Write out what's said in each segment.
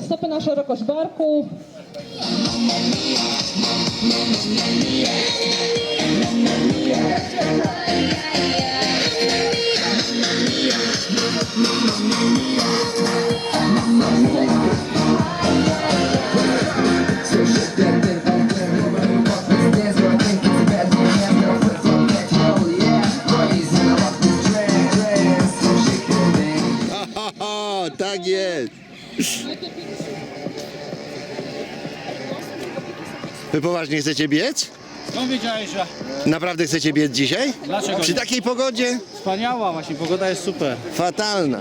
stopy na szerokość barku. Tak jest. Wy poważnie chcecie biec? No wiedziałeś, że Naprawdę chcecie biec dzisiaj? Dlaczego Przy nie? takiej pogodzie? wspaniała właśnie, pogoda jest super. Fatalna.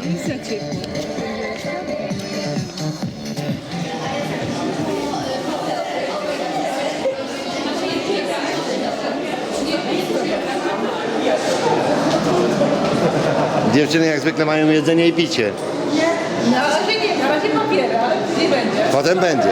Dziewczyny jak zwykle mają jedzenie i picie. Na papiery, ale będzie. Potem będzie.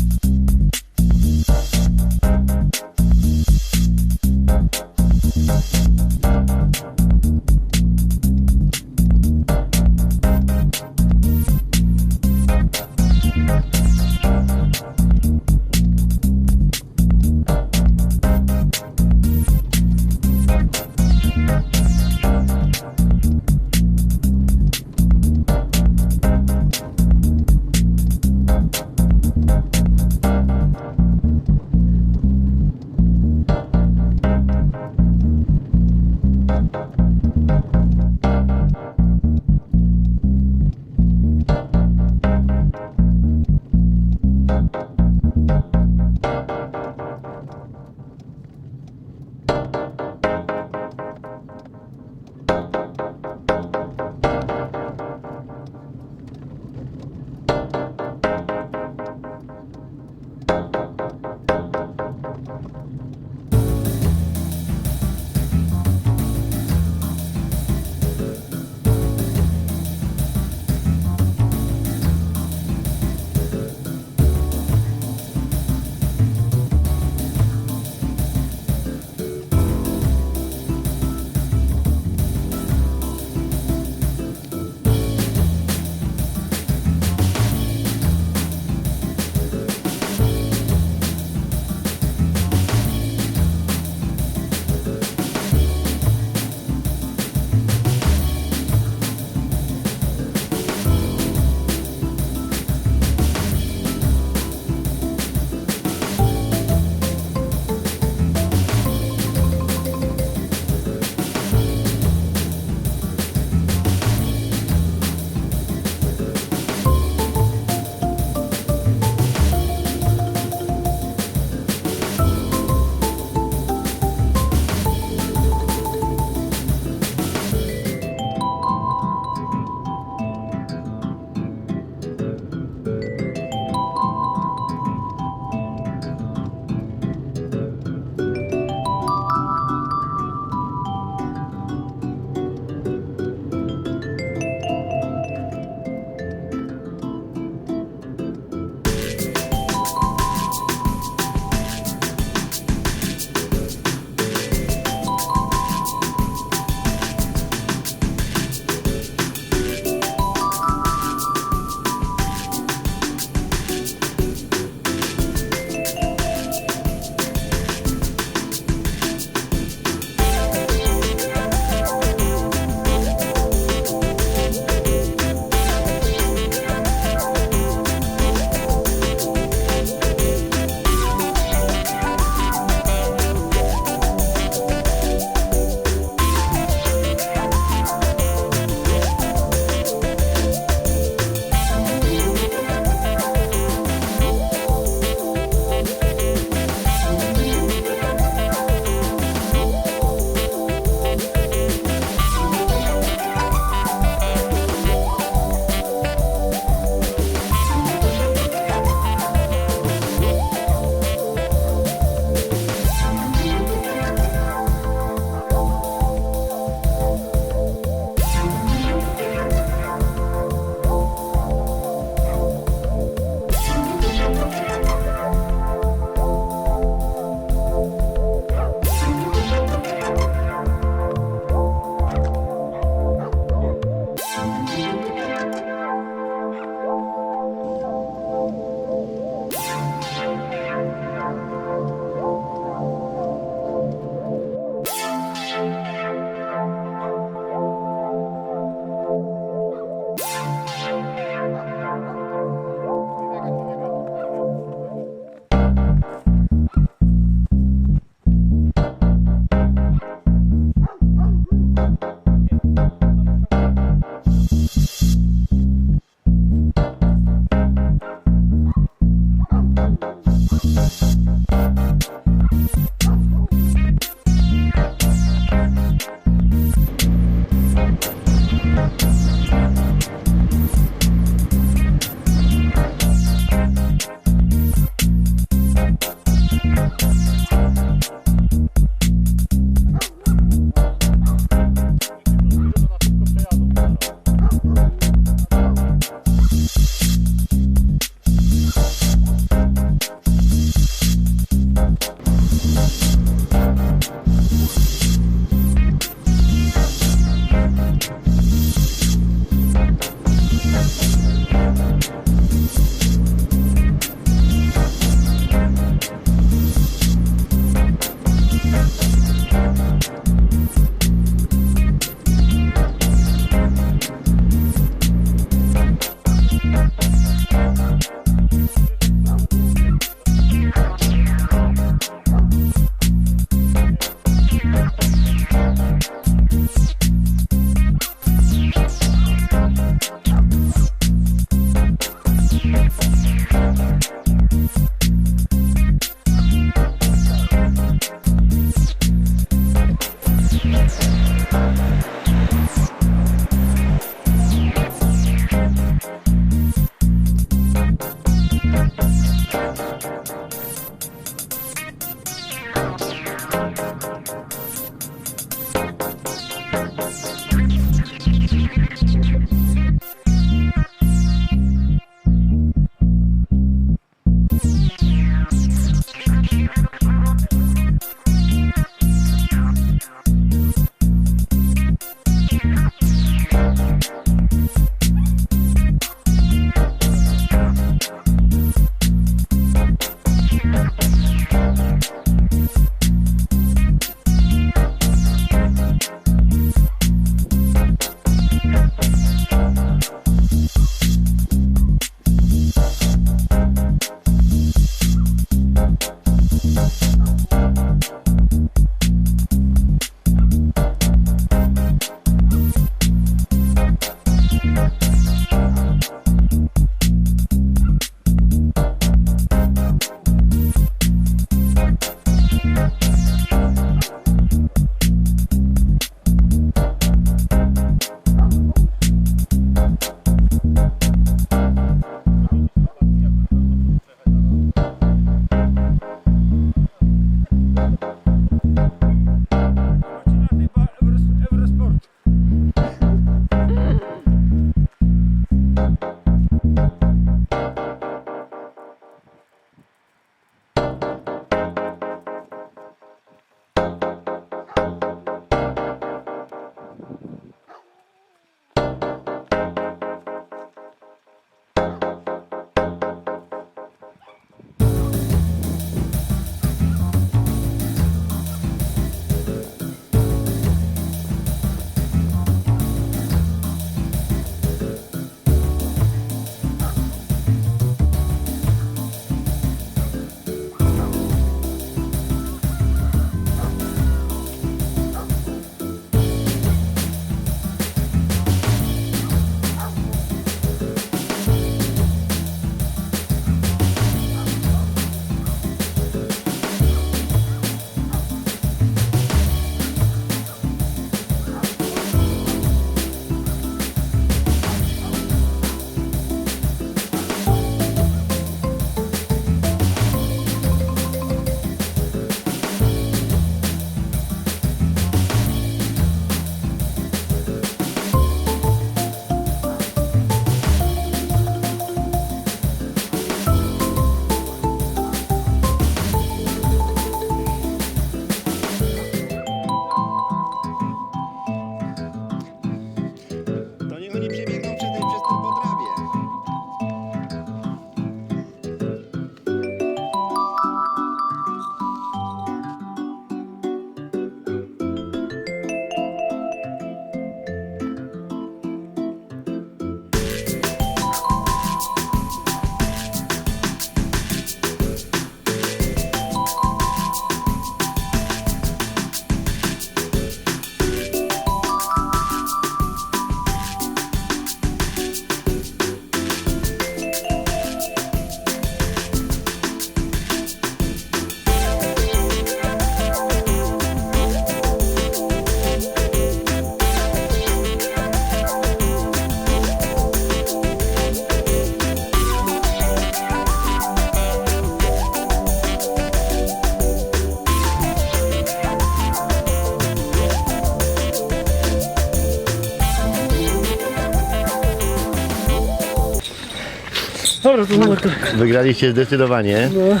Wygraliście zdecydowanie. No.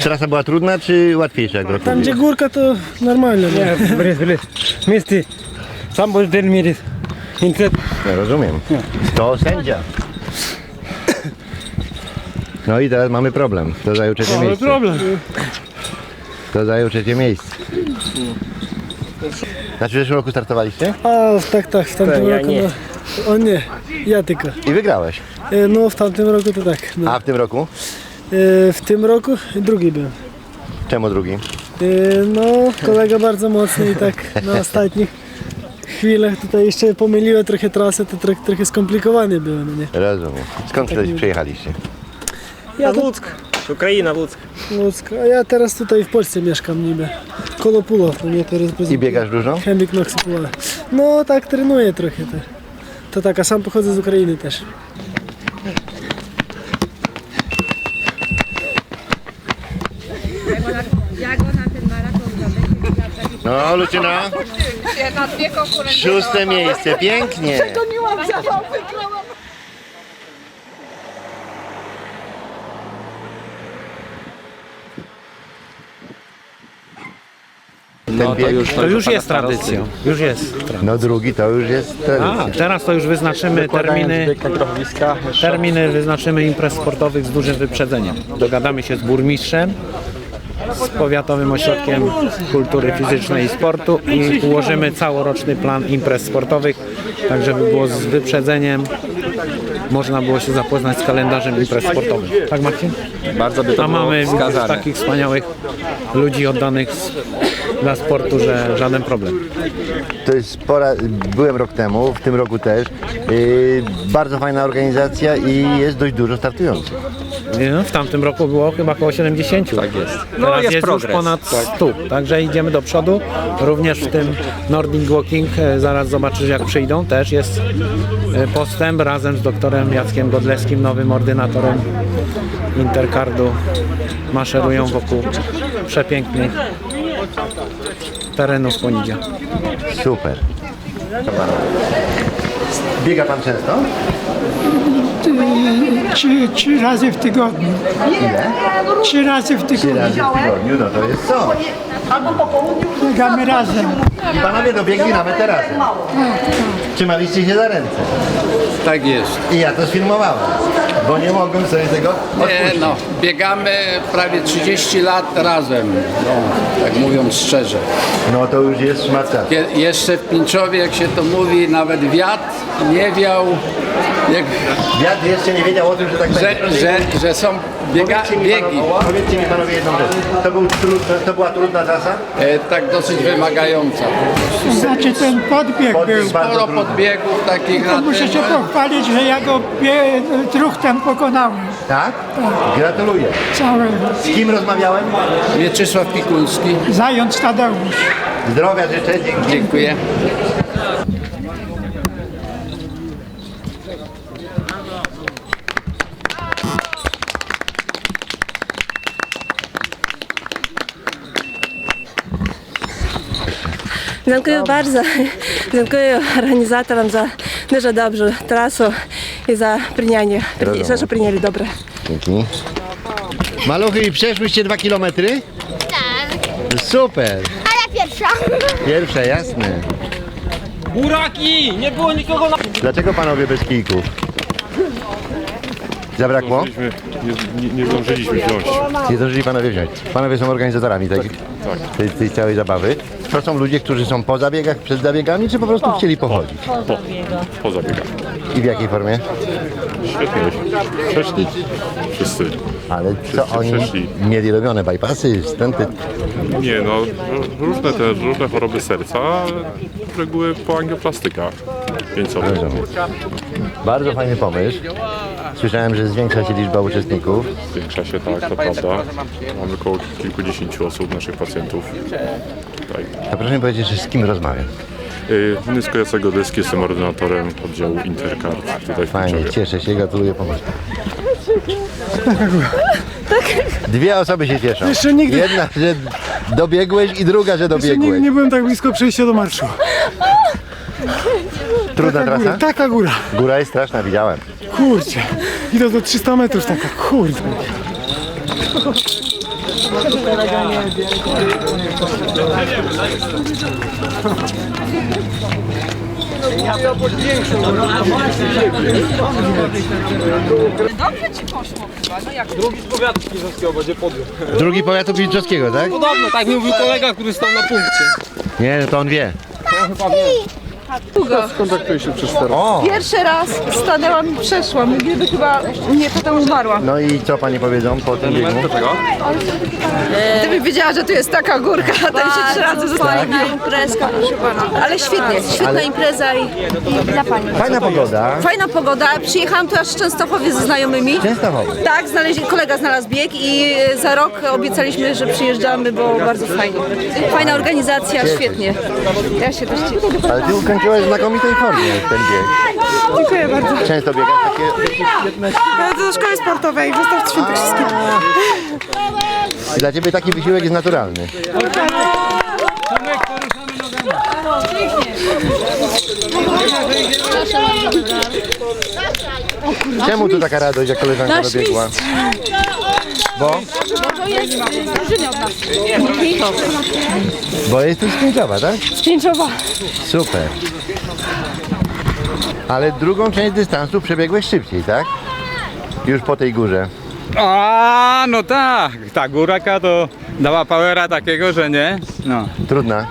Trasa była trudna czy łatwiejsza jak Tam gdzie górka to normalnie. No. Nie? Yeah, bless. Misty. Somebody tell rozumiem. To sędzia. No i teraz mamy problem. To zajął trzecie miejsce. problem. To zajął trzecie miejsce. Znaczy w zeszłym roku startowaliście? A tak, tak, w tamtym Ja roku. nie. No. O nie. ja tylko. I wygrałeś. E, No, w tamtym roku to tak. No. A w tym roku? E, W tym roku drugi byłem. Czemu drugi? E, No, kolega bardzo mocny i tak na ostatnich chwilach tutaj jeszcze pomyliłem trochę trasę, to trochę, trochę skomplikowane było, no nie? Rozumiem. Skąd tutaj przyjechaliście? Ja to Луцк. Украина, Луцк. Łódzk, a ja teraz tutaj w Polsce mieszkam niby. Koło Pulow, to nie teraz I biegasz dużo? Chemik Noxy Pulow. No tak, trenuję trochę. To, to tak, a sam pochodzę z Ukrainy też. No, Lucyna. Na dwie konkurencje. Szóste miejsce, pięknie. Goniłam wygrałam. Ten bieg, To już jest tradycją. Już jest. no drugi to już jest A, tradycja. teraz to już wyznaczymy terminy. Terminy wyznaczymy imprez sportowych z dużym wyprzedzeniem. Dogadamy się z burmistrzem, z Powiatowym Ośrodkiem Kultury Fizycznej i Sportu i ułożymy całoroczny plan imprez sportowych, tak żeby było z wyprzedzeniem można było się zapoznać z kalendarzem imprez sportowych. Tak Marcin? Bardzo by to A było mamy już wskazane. takich wspaniałych ludzi oddanych s- dla sportu, że żaden problem. To jest spora, byłem rok temu, w tym roku też. Yy, bardzo fajna organizacja i jest dość dużo startujących. Nie, W tamtym roku było chyba około 70. Tak jest. No Teraz jest, jest, progres. już ponad 100, także idziemy do przodu. Również w tym Nordic Walking, e, zaraz zobaczysz jak przyjdą, też jest e, postęp razem z doktorem Jackiem Godlewskim, nowym ordynatorem Intercardu. Maszerują wokół przepięknych terenów Ponidzia. Super. Biega pan często? Trzy, trzy razy w tygodniu. Ile? Trzy razy w Trzy tygodniu. razy w tygodniu, no to jest co? Biegamy razem. I panowie dobiegli nawet teraz. Trzymaliście się za ręce. Tak jest. I ja to sfilmowałem, bo nie mogłem sobie tego Nie, odpuścić. no, biegamy prawie 30 lat razem, no, tak mówiąc szczerze. No to już jest szmat czasu. Je, jeszcze w Pińczowie, jak się to mówi, nawet wiatr nie wiał, jak, Wiatr jeszcze nie wiedział o tym, że tak że, będzie. że, że są biega, Powiedzcie mi, biegi. panowie, powiedzcie mi panowie jedną rzecz. To, był trudna, to była trudna trasa? E, tak dosyć wymagająca. Znaczy ten podbieg Podbieg był. bardzo Sporo trudny. podbiegów takich To na muszę tym. się pochwalić, że ja go bie, truchtem pokonałem. Tak? Gratuluję. Cały Z kim rozmawiałem? Mieczysław Pikulski, zając Tadeusz. Zdrowia życzę, dzięki. dziękuję. Dziękuję bardzo. Dziękuję organizatorom za dużo dobrą trasę i za przyjęcie, Brawo. że przyjęli dobre. Dzięki. Maluchy, przeszłyście dwa kilometry? Tak. Super. Ale pierwsza. Pierwsze, jasne. Buraki! Nie było nikogo na... Dlaczego panowie bez kijków? Zabrakło? Nie, nie, nie zdążyliśmy wziąć. Nie zdążyli panowie wziąć. Panowie są organizatorami tej, tej, tej całej zabawy. To są ludzie, którzy są po zabiegach, przed zabiegami, czy po prostu chcieli pochodzić? Po, poza biegami. I w jakiej formie? Świetnie. Przeszli wszyscy. Ale co oni przeszli. mieli robione? Bypassy, stenty? Nie no, różne te różne choroby serca, z reguły po angioplastkach wieńcowych. Rozumiem. Bardzo fajny pomysł. Słyszałem, że zwiększa się liczba uczestników. Zwiększa się tak, to prawda. Mamy około kilkudziesięciu osób, naszych pacjentów. Tutaj. To proszę mi powiedzieć, że z kim rozmawiam. Yy, Nysko Jacek Godleski, jestem ordynatorem oddziału Intercard tutaj w Fajnie, cieszę się, gratuluję pomysłu. Dwie osoby się cieszą. Jeszcze nigdy- Jedna, że dobiegłeś i druga, że Jeszcze nigdy dobiegłeś. nie byłem tak blisko przejścia do marszu. Trudna Taka góra, trasa? taka góra. Góra jest straszna, widziałem. Kurczę. I to do 300 metrów taka, kurde. Drugi powiatu Pilczowskiego, tak? Podobno, tak mi mówił kolega, który stał na punkcie. Nie, no to on wie. O! Pierwszy raz stanęłam i przeszłam. Gdyby chyba nie potem umarła. No i co pani powiedzą po tym biegu? Gdybym wiedziała, że tu jest taka górka, to jeszcze trzy razy. Fajna imprezka, proszę pana. Ale świetnie, świetna Ale- impreza i, i dla pani. Fajna pogoda. Fajna pogoda. Przyjechałam tu aż w Częstochowie ze znajomymi. Częstochowy. Tak, znaleźli, kolega znalazł bieg i za rok obiecaliśmy, że przyjeżdżamy, bo bardzo fajnie. Fajna organizacja, świetnie. Ja się też cieszę. Ale ty ukończyłaś w znakomitej formie ten bieg. Dziękuję bardzo. Często biegasz takie... Do szkoły sportowej w Ostrawcu Świętokrzyskim. I dla ciebie taki wysiłek jest naturalny. Czemu tu taka radość, jak koleżanka dobiegła? Bo? Bo jesteś z Pięczowa, tak? Z Pięczowa. Super. Ale drugą część dystansu przebiegłeś szybciej, tak? Już po tej górze. A, no tak, ta góraka to dała powera takiego, że nie. No, Trudna.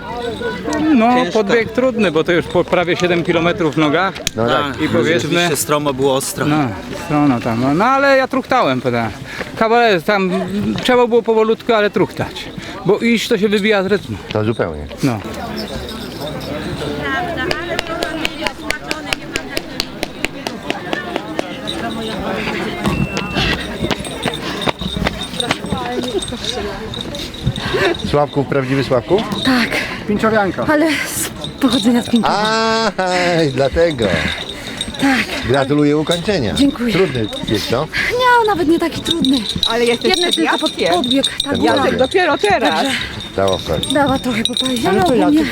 no podbieg trudny, bo to już po prawie 7 km w nogach. No tak. I powiedzmy... stromo było ostro. No, no, tam, no, no ale ja truchtałem, prawda. Kawaler, tam trzeba było powolutku, ale truchtać. Bo iść to się wybija z rytmu. To zupełnie. No. Sławków, prawdziwy Sławków? Ale z pochodzenia z Pięczowa. A, dlatego. Tak. Gratuluję ukończenia. Dziękuję. Trudny jest to. Nie, nawet nie taki trudny. Ale jesteś Jeden tylko pod, podbieg. Tak, Ten dopiero teraz. Dało wchodzi. Dała trochę popalić, ale ogólnie...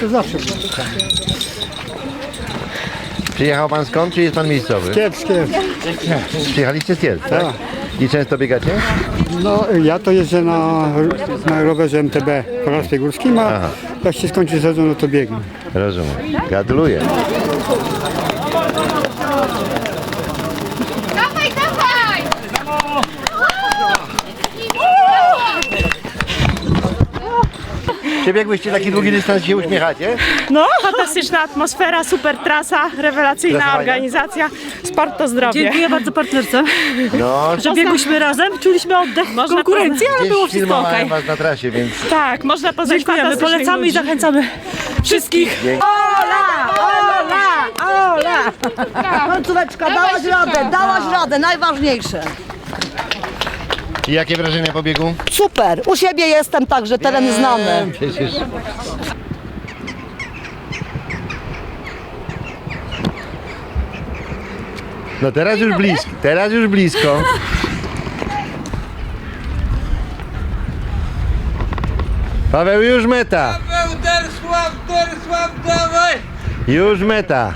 Przyjechał pan skąd, czy jest pan miejscowy? Kiepskie. Przyjechaliście z Kielc, tak? I często biegacie? No, ja to jeżdżę na, na rowerze MTB Kolarstwie Górskim, a Aha. jak się skończy sezon, no to biegnę. Rozumiem. Gratuluję. Przebiegłyście taki długi dystans i się uśmiechacie? No, fantastyczna atmosfera, super trasa, rewelacyjna organizacja. Sport to zdrowie. Dziękuję bardzo partnerce. No, Że biegłyśmy razem, czuliśmy oddech w konkurencji, ale było gdzieś wszystko filmowałem was na trasie, więc Tak, można poznać Dziękujemy, fantastycznych polecamy i ludzi. zachęcamy wszystkich. Końcóweczka, dałaś radę, dałaś radę, najważniejsze. I jakie wrażenia po biegu? Super, u siebie jestem także, teren znany. Przecież... No teraz już blisko, teraz już blisko. Paweł, już meta. Dersław, Dersław, dawaj! Już meta.